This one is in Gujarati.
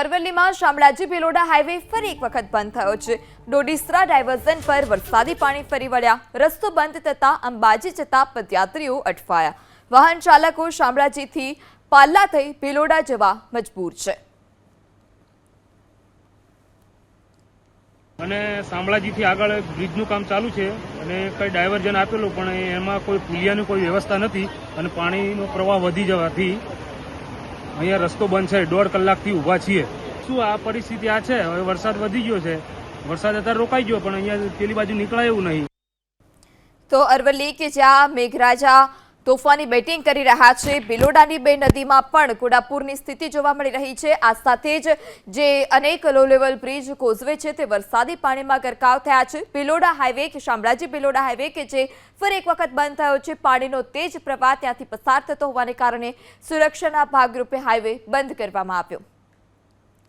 અરવલ્લીમાં શામળાજી ભિલોડા હાઈવે ફરી એક વખત બંધ થયો છે. ડોડીસરા ડાયવર્ઝન પર વરસાદી પાણી ફરી વળ્યા. રસ્તો બંધ થતાં અંબાજી જતા પદયાત્રીઓ અટવાયા. વાહન ચાલકો શામળાજીથી પાલ્લા થઈ ભિલોડા જવા મજબૂર છે. અને શામળાજીથી આગળ બ્રિજનું કામ ચાલુ છે અને કઈ ડાયવર્ઝન આપેલું, પણ એમાં કોઈ પુલિયાની કોઈ વ્યવસ્થા નથી અને પાણીનો પ્રવાહ વધી જવાથી અહીંયા રસ્તો બંધ છે, દોઢ કલાકથી ઊભા છીએ. શું આ પરિસ્થિતિ આ છે? હવે વરસાદ વધી ગયો છે. વરસાદ અત્યારે રોકાઈ ગયો, પણ અહીંયા પેલી બાજુ નીકળાય એવું નહીં. તો અરવલ્લી કે જ્યાં મેઘરાજા તોફાની બેટિંગ કરી રહ્યા છે. બિલોડાની બે નદીમાં પણ કોડાપુરની સ્થિતિ જોવા મળી રહી છે. આ સાથે જ જે અનેક લો લેવલ બ્રિજ કોઝવે છે તે વરસાદી પાણીમાં ગરકાવ થયા છે. બિલોડા હાઈવે કે શામળાજી બિલોડા હાઈવે કે જે ફરી એક વખત બંધ થયો છે, પાણીનો તેજ પ્રવાહ ત્યાંથી પસાર થતો હોવાને કારણે સુરક્ષાના ભાગરૂપે હાઈવે બંધ કરવામાં આવ્યો.